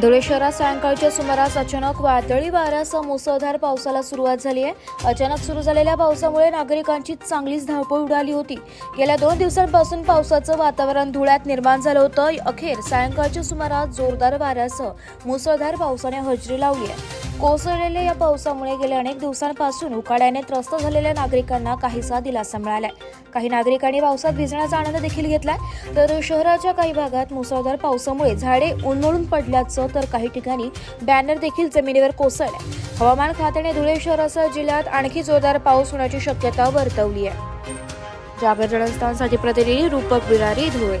धुळे शहरात सायंकाळच्या सुमारास अचानक वादळी वाऱ्यासह मुसळधार पावसाला सुरुवात झाली आहे. अचानक सुरू झालेल्या पावसामुळे नागरिकांची चांगलीच धावपळ उडाली होती. गेल्या दोन दिवसांपासून पावसाचं वातावरण धुळ्यात निर्माण झालं होतं. अखेर सायंकाळच्या सुमारास जोरदार वाऱ्यासह मुसळधार पावसाने हजेरी लावली आहे. कोसळलेल्या या पावसामुळे गेल्या अनेक दिवसांपासून उकाड्याने त्रस्त झालेल्या नागरिकांना काहीसा दिलासा मिळालाय. काही नागरिकांनी पावसात भिजण्याचा आनंद देखील घेतलाय. तर शहराच्या काही भागात मुसळधार पावसामुळे झाडे उन्मळून पडल्याचं तर काही ठिकाणी बॅनर देखील जमिनीवर कोसळले हवामान खात्याने धुळे शहरासह जिल्ह्यात आणखी जोरदार पाऊस होण्याची शक्यता वर्तवली आहे. जागर जळस्थानसाठी प्रतिनिधी रूपक बिरारी धुळे.